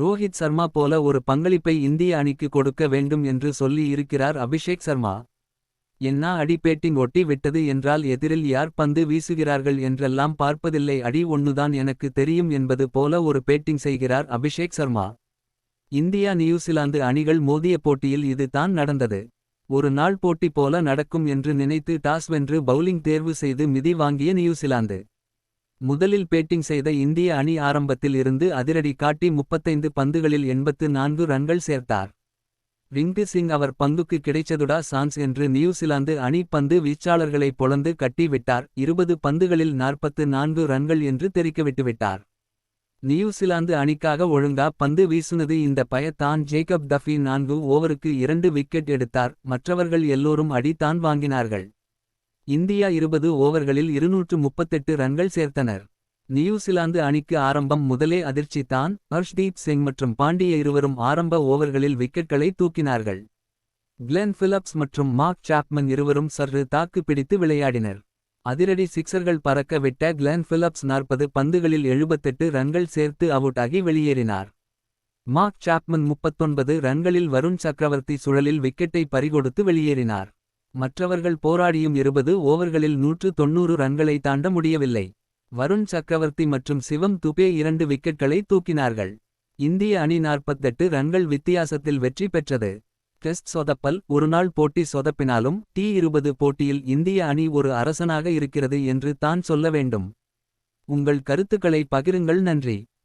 ரோஹித் சர்மா போல ஒரு பங்களிப்பை இந்திய அணிக்கு கொடுக்க வேண்டும் என்று சொல்லி இருக்கிறார் அபிஷேக் சர்மா. என்ன அடி பேட்டிங் ஒட்டி விட்டது என்றால் எதிரில் யார் பந்து வீசுகிறார்கள் என்றெல்லாம் பார்ப்பதில்லை அடி ஒண்ணுதான் எனக்கு தெரியும் என்பது போல ஒரு பேட்டிங் செய்கிறார் அபிஷேக் சர்மா. இந்தியா நியூசிலாந்து அணிகள் மோதிய போட்டியில் இது தான் நடந்தது. ஒரு நாள் போட்டி போல நடக்கும் என்று நினைத்து டாஸ் வென்று பவுலிங் தேர்வு செய்து மிதி வாங்கிய நியூசிலாந்து. முதலில் பேட்டிங் செய்த இந்திய அணி ஆரம்பத்தில் இருந்து அதிரடி காட்டி 35 பந்துகளில் 84 ரன்கள் சேர்த்தார். ரிங்கு சிங் அவர் பந்துக்கு கிடைச்சதுடா சான்ஸ் என்று நியூசிலாந்து அணி பந்து வீச்சாளர்களை பொளந்து கட்டிவிட்டார் இருபது பந்துகளில் நாற்பத்து நான்கு ரன்கள் என்று தெரிக்கவிட்டுவிட்டார். நியூசிலாந்து அணிக்காக ஒழுங்கா பந்து வீசுனது இந்த பய தான் ஜேக்கப் டஃபி நான்கு ஓவருக்கு இரண்டு விக்கெட் எடுத்தார் மற்றவர்கள் எல்லோரும் அடி தான் வாங்கினார்கள். இந்தியா 20 ஓவர்களில் 238 ரன்கள் சேர்த்தனர். நியூசிலாந்து அணிக்கு ஆரம்பம் முதலே அதிர்ச்சி தான் ஹர்ஷ்தீப் சிங் மற்றும் பாண்டிய இருவரும் ஆரம்ப ஓவர்களில் விக்கெட்களை தூக்கினார்கள். கிளென் பிலிப்ஸ் மற்றும் மார்க் சாப்மன் இருவரும் சற்று தாக்கு பிடித்து விளையாடினர். அதிரடி சிக்சர்கள் பறக்க விட்ட கிளென் பிலிப்ஸ் 40 பந்துகளில் 78 ரன்கள் சேர்த்து அவுட் ஆகி வெளியேறினார். மார்க் சாப்மன் 39 ரன்களில் வருண் சக்கரவர்த்தி சுழலில் விக்கெட்டை பறிகொடுத்து வெளியேறினார். மற்றவர்கள் போராடியும் 20 ஓவர்களில் 190 ரன்களை தாண்ட முடியவில்லை. வருண் சக்கரவர்த்தி மற்றும் சிவம் துபே இரண்டு விக்கெட்களை தூக்கினார்கள். இந்திய அணி 48 ரன்கள் வித்தியாசத்தில் வெற்றி பெற்றது. டெஸ்ட் சொதப்பல் ஒருநாள் போட்டி சொதப்பினாலும் டி இருபது போட்டியில் இந்திய அணி ஒரு அரசனாக இருக்கிறது என்று தான் சொல்ல வேண்டும். உங்கள் கருத்துக்களை பகிருங்கள் நன்றி.